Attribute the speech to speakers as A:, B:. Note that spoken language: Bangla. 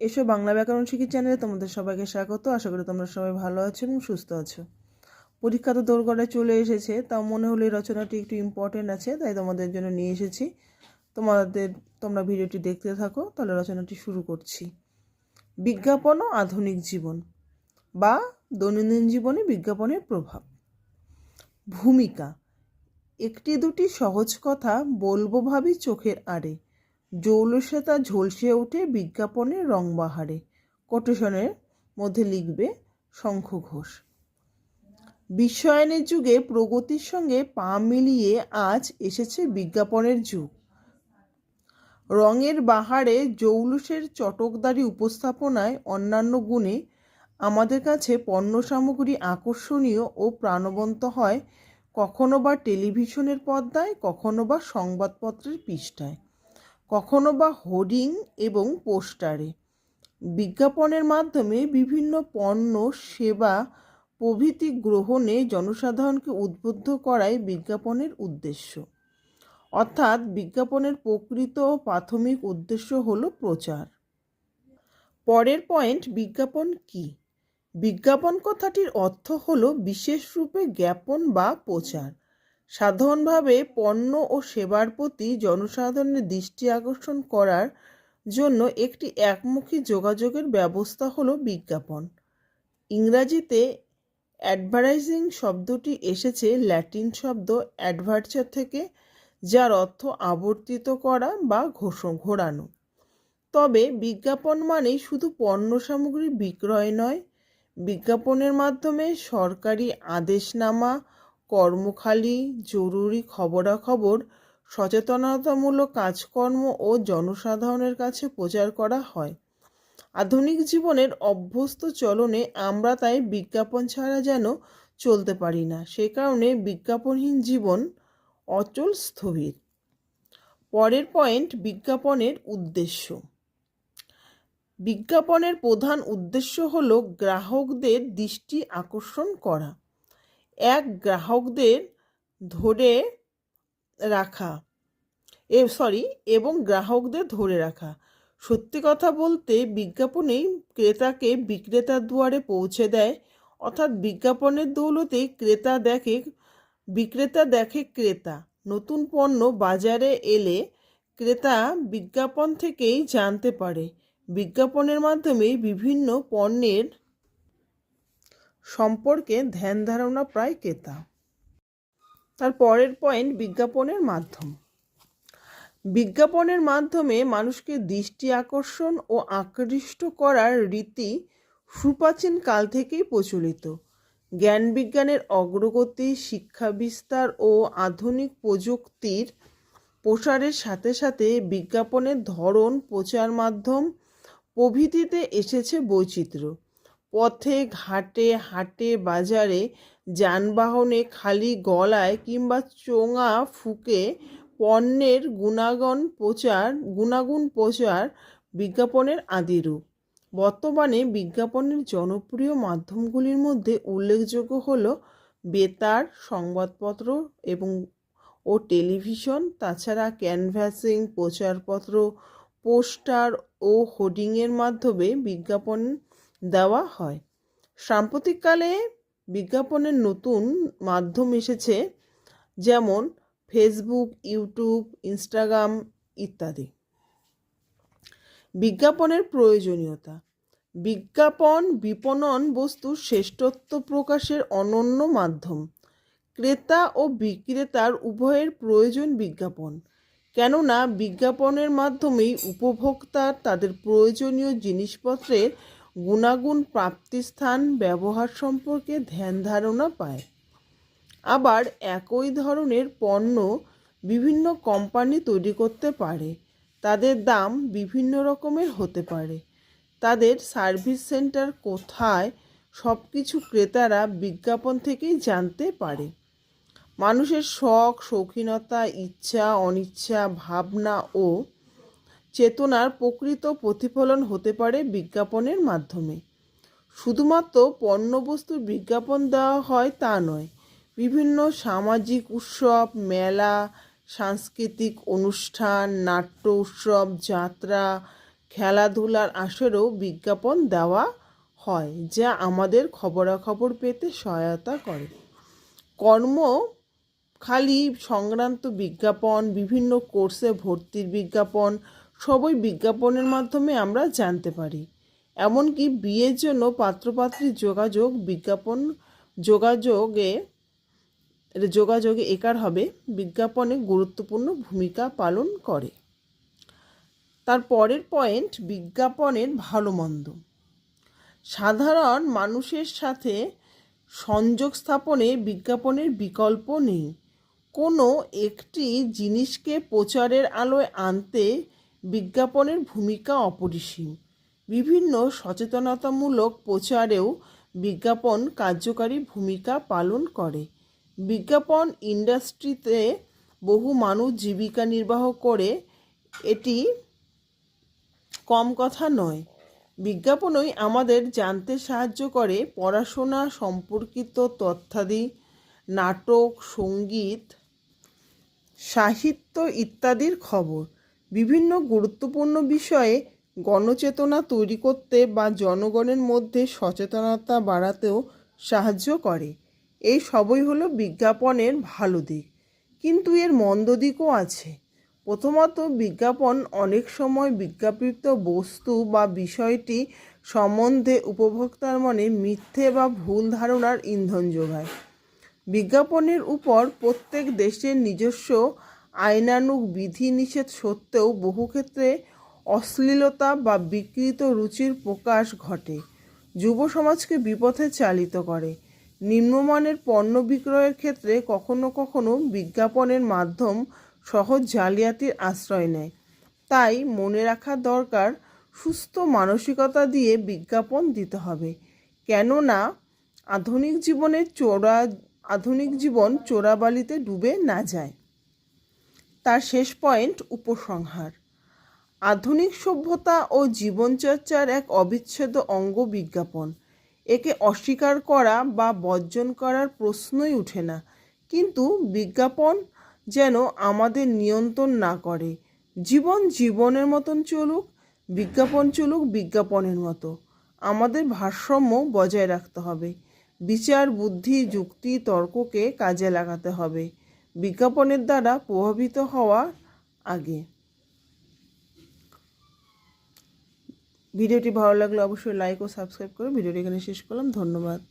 A: এসো বাংলা ব্যাকরণ শিখি চ্যানেলে তোমাদের সবাইকে স্বাগত। আশা করি তোমরা সবাই ভালো আছো এবং সুস্থ আছো। পরীক্ষা তো দোরগড়ায় চলে এসেছে, তাও মনে হলো এই রচনাটি একটু ইম্পর্টেন্ট আছে, তাই তোমাদের জন্য নিয়ে এসেছি। তোমাদের, তোমরা ভিডিওটি দেখতে থাকো, তাহলে রচনাটি শুরু করছি। বিজ্ঞাপন ও আধুনিক জীবন বা দৈনন্দিন জীবনে বিজ্ঞাপনের প্রভাব। ভূমিকা। একটি দুটি সহজ কথা বলব ভাবি চোখের আড়ে। জৌলসতা ঝলসে ওঠে বিজ্ঞাপনের রংবাহারে। কোটেশনের মধ্যে লিখবে শঙ্খ ঘোষ বিশ্বায়নের যুগে প্রগতির সঙ্গে পা মিলিয়ে আজ এসেছে বিজ্ঞাপনের যুগ। রঙের বাহারে জৌলুসের চটকদারি উপস্থাপনায় অন্যান্য গুণে আমাদের কাছে পণ্য সামগ্রী আকর্ষণীয় ও প্রাণবন্ত হয় কখনো বা টেলিভিশনের পর্দায়, কখনো বা সংবাদপত্রের পৃষ্ঠায়। কখনো বা হোর্ডিং এবং পোস্টারে। বিজ্ঞাপনের মাধ্যমে বিভিন্ন পণ্য, সেবা, প্রভৃতি গ্রহণে জনসাধারণকে উদ্বুদ্ধ করাই বিজ্ঞাপনের উদ্দেশ্য। অর্থাৎ বিজ্ঞাপনের প্রকৃত প্রাথমিক উদ্দেশ্য হল প্রচার। পরের পয়েন্ট, বিজ্ঞাপন কি? বিজ্ঞাপন কথাটির অর্থ হল বিশেষ রূপে জ্ঞাপন বা প্রচার। সাধারণভাবে পণ্য ও সেবার প্রতি জনসাধারণের দৃষ্টি আকর্ষণ করার জন্য একটি একমুখী যোগাযোগের ব্যবস্থা হলো বিজ্ঞাপন। ইংরাজিতে অ্যাডভার্টাইজিং শব্দটি এসেছে ল্যাটিন শব্দ অ্যাডভার্চার থেকে, যার অর্থ আবর্তিত করা বা ঘোষ, ঘোরানো। তবে বিজ্ঞাপন মানেই শুধু পণ্য সামগ্রী বিক্রয় নয়, বিজ্ঞাপনের মাধ্যমে সরকারি আদেশনামা কর্মখালি, জরুরি খবরাখবর, সচেতনতামূলক কাজকর্ম ও জনসাধারণের কাছে প্রচার করা হয়। আধুনিক জীবনের অভ্যস্ত চলনে আমরা তাই বিজ্ঞাপন ছাড়া যেন চলতে পারি না। সে কারণে বিজ্ঞাপনহীন জীবন অচল স্থবির। পরের পয়েন্ট, বিজ্ঞাপনের উদ্দেশ্য। বিজ্ঞাপনের প্রধান উদ্দেশ্য হল গ্রাহকদের দৃষ্টি আকর্ষণ করা। এক গ্রাহকদের ধরে রাখা। এ সরি এবং গ্রাহকদের ধরে রাখা। সত্যি কথা বলতে বিজ্ঞাপনেই ক্রেতাকে বিক্রেতার দুয়ারে পৌঁছে দেয়, অর্থাৎ বিজ্ঞাপনের দৌলতেই ক্রেতা দেখে, বিক্রেতা দেখে ক্রেতা। নতুন পণ্য বাজারে এলে ক্রেতা বিজ্ঞাপন থেকেই জানতে পারে। বিজ্ঞাপনের মাধ্যমে বিভিন্ন পণ্যের সম্পর্কে ধ্যান ধারণা প্রায় ক্রেতা। তার পরের পয়েন্ট বিজ্ঞাপনের মাধ্যম। বিজ্ঞাপনের মাধ্যমে মানুষকে দৃষ্টি আকর্ষণ ও আকৃষ্ট করার রীতি সুপ্রাচীন কাল থেকেই প্রচলিত। জ্ঞান বিজ্ঞানের অগ্রগতি, শিক্ষা বিস্তার ও আধুনিক প্রযুক্তির প্রসারের সাথে সাথে বিজ্ঞাপনের ধরন, প্রচার মাধ্যম প্রভৃতিতে এসেছে বৈচিত্র্য। পথে, ঘাটে, হাটে, বাজারে, যানবাহনে খালি গলায় কিংবা চোঙা ফুকে পণ্যের গুণাগণ প্রচার, গুণাগুণ প্রচার বিজ্ঞাপনের আদিরূপ। বর্তমানে বিজ্ঞাপনের জনপ্রিয় মাধ্যমগুলির মধ্যে উল্লেখযোগ্য হল বেতার, সংবাদপত্র এবং ও টেলিভিশন, তাছাড়া ক্যানভাসিং, প্রচারপত্র, পোস্টার ও হোর্ডিংয়ের মাধ্যমে বিজ্ঞাপন দেওয়া হয়। সাম্প্রতিককালে বিজ্ঞাপনের নতুন মাধ্যম এসেছে, যেমন ফেসবুক ইউটিউব ইনস্টাগ্রাম ইত্যাদি। বিজ্ঞাপনের প্রয়োজনীয়তা। বিজ্ঞাপন বিপণন বস্তুর শ্রেষ্ঠত্ব প্রকাশের অনন্য মাধ্যম। ক্রেতা ও বিক্রেতার উভয়ের প্রয়োজন বিজ্ঞাপন। কেননা, বিজ্ঞাপনের মাধ্যমেই উপভোক্তা তাদের প্রয়োজনীয় জিনিসপত্রের গুণাগুণ প্রাপ্তিস্থান ব্যবহার সম্পর্কে ধ্যান ধারণা পায়। আবার একই ধরনের পণ্য বিভিন্ন কোম্পানি তৈরি করতে পারে। তাদের দাম বিভিন্ন রকমের হতে পারে। তাদের সার্ভিস সেন্টার কোথায় সব কিছু ক্রেতারা বিজ্ঞাপন থেকেই জানতে পারে। মানুষের শখ, শৌখিনতা, ইচ্ছা, অনিচ্ছা, ভাবনা ও চেতনার প্রকৃত প্রতিফলন হতে পারে বিজ্ঞাপনের মাধ্যমে। শুধুমাত্র পণ্যবস্তুর বিজ্ঞাপন দেওয়া হয় তা নয়, বিভিন্ন সামাজিক উৎসব, মেলা, সাংস্কৃতিক অনুষ্ঠান, নাট্য উৎসব, যাত্রা, খেলাধুলার আসরেও বিজ্ঞাপন দেওয়া হয়, যা আমাদের খবরাখবর পেতে সহায়তা করে। কর্ম, খালি সংক্রান্ত বিজ্ঞাপন, বিভিন্ন কোর্সে ভর্তির বিজ্ঞাপন সবই বিজ্ঞাপনের মাধ্যমে আমরা জানতে পারি। এমনকি বিয়ের জন্য পাত্রপাত্রীর যোগাযোগ বিজ্ঞাপন যোগাযোগে যোগাযোগে একার হবে, বিজ্ঞাপনে গুরুত্বপূর্ণ ভূমিকা পালন করে। তার পরের পয়েন্ট, বিজ্ঞাপনের ভালো মন্দ সাধারণ মানুষের সাথে সংযোগ স্থাপনে বিজ্ঞাপনের বিকল্প নেই। কোনো একটি জিনিসকে প্রচারের আলোয় আনতে বিজ্ঞাপনের ভূমিকা অপরিসীম। বিভিন্ন সচেতনতামূলক প্রচারেও বিজ্ঞাপন কার্যকারী ভূমিকা পালন করে। বিজ্ঞাপন ইন্ডাস্ট্রিতে বহু মানুষ জীবিকা নির্বাহ করে এটি কম কথা নয়। বিজ্ঞাপনই আমাদের জানতে সাহায্য করে পড়াশোনা সম্পর্কিত তথ্যাদি, নাটক, সংগীত, সাহিত্য ইত্যাদির খবর। বিভিন্ন গুরুত্বপূর্ণ বিষয়ে গণচেতনা তৈরি করতে বা জনগণের মধ্যে সচেতনতা বাড়াতেও সাহায্য করে। এই সবই হলো বিজ্ঞাপনের ভালো দিক। কিন্তু এর মন্দ দিকও আছে। প্রথমত, বিজ্ঞাপন অনেক সময় বিজ্ঞাপিত বস্তু বা বিষয়টি সম্বন্ধে উপভোক্তার মনে মিথ্যে বা ভুল ধারণার ইন্ধন যোগায়। বিজ্ঞাপনের উপর প্রত্যেক দেশের নিজস্ব আইনানুগ বিধিনিষেধ সত্ত্বেও বহু ক্ষেত্রে অশ্লীলতা বা বিকৃত রুচির প্রকাশ ঘটে। যুব সমাজকে বিপথে চালিত করে। নিম্নমানের পণ্য বিক্রয়ের ক্ষেত্রে কখনো কখনো বিজ্ঞাপনের মাধ্যম সহজ জালিয়াতির আশ্রয় নেয়। তাই মনে রাখা দরকার, সুস্থ মানসিকতা দিয়ে বিজ্ঞাপন দিতে হবে। কেননা, আধুনিক জীবনের চোরা, আধুনিক জীবন চোরাবালিতে ডুবে না যায়। তার শেষ পয়েন্ট উপসংহার। আধুনিক সভ্যতা ও জীবনচর্চার এক অবিচ্ছেদ্য অঙ্গ বিজ্ঞাপন। একে অস্বীকার করা বা বর্জন করার প্রশ্নই ওঠে না। কিন্তু বিজ্ঞাপন যেন আমাদের নিয়ন্ত্রণ না করে। জীবন জীবনের মতন চলুক, বিজ্ঞাপন চলুক বিজ্ঞাপনের মতো। আমাদের ভারসাম্য বজায় রাখতে হবে। বিচার, বুদ্ধি, যুক্তি, তর্ককে কাজে লাগাতে হবে। বিজ্ঞাপনের দ্বারা প্রভাবিত হওয়ার আগে। ভিডিওটি ভালো লাগলে অবশ্যই লাইক ও সাবস্ক্রাইব করে ভিডিওটি এখানে শেষ করলাম। ধন্যবাদ।